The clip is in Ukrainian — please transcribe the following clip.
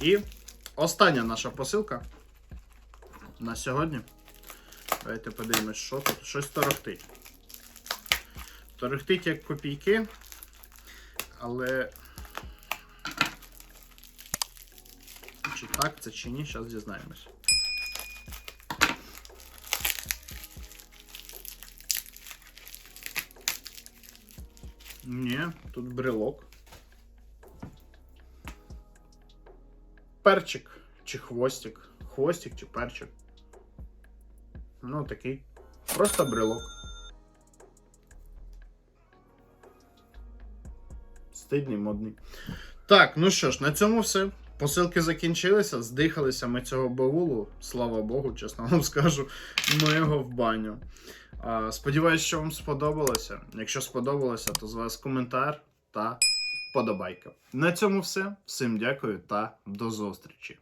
І остання наша посилка на сьогодні. Давайте подивимось, що тут. Щось торохтить. Торохтить як копійки, але. Чи так це, чи ні, зараз дізнаємось. Ні, тут брелок. Перчик чи хвостик. Хвостик чи перчик. Ну, такий. Просто брелок. Стидний, модний. Так, ну що ж, на цьому все. Посилки закінчилися, здихалися ми цього баулу. Слава Богу, чесно вам скажу. Ми його в баню. Сподіваюсь, що вам сподобалося. Якщо сподобалося, то з вас коментар та подобайка. На цьому все. Всім дякую та до зустрічі.